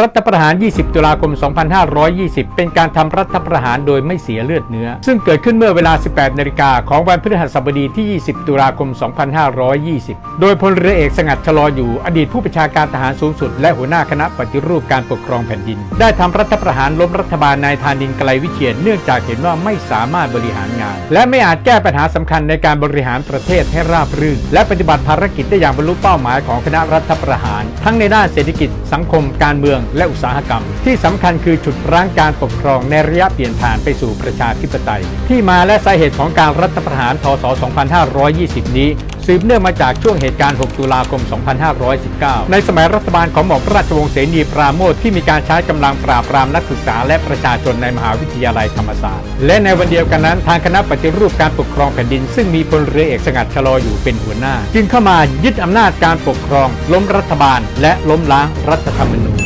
รัฐประหาร 20 ตุลาคม 2520 เป็นการทำรัฐประหารโดยไม่เสียเลือดเนื้อ ซึ่งเกิดขึ้นเมื่อเวลา 18 นาฬิกาของวันพฤหัสบดีที่ 20 ตุลาคม 2520 โดยพลเรือเอกสงัดชะลออยู่ อดีตผู้บัญชาการทหารสูงสุด และหัวหน้าคณะปฏิรูปการปกครองแผ่นดิน ได้ทำรัฐประหารล้มรัฐบาลนายธานินไกลวิเชียนเนื่องจากเห็นว่าไม่สามารถบริหารงาน และไม่อาจแก้ปัญหาสำคัญในการบริหารประเทศให้ราบรื่น และปฏิบัติภารกิจได้อย่างบรรลุเป้าหมายของคณะรัฐประหาร ทั้งในด้านเศรษฐกิจสังคมการเมืองและอุตสาหกรรม ที่สำคัญคือฉุดรั้งการปกครองในระยะเปลี่ยนผ่านไปสู่ประชาธิปไตย ที่มาและสาเหตุของการรัฐประหารพศ 2520 นี้สืบเนื่องมาจากช่วงเหตุการณ์ 6 ตุลาคม 2519 ในสมัยรัฐบาลของหม่อมราชวงศ์เสนีปราโมทที่มีการใช้กำลังปราบปรามนักศึกษาและประชาชนในมหาวิทยาลัยธรรมศาสตร์ และในวันเดียวกันนั้น ทางคณะปฏิรูปการปกครองแผ่นดิน ซึ่งมีพลเรือเอกสงัดชะลออยู่เป็นหัวหน้า จึงเข้ามายึดอำนาจการปกครอง ล้มรัฐบาล และล้มล้างรัฐธรรมนูญ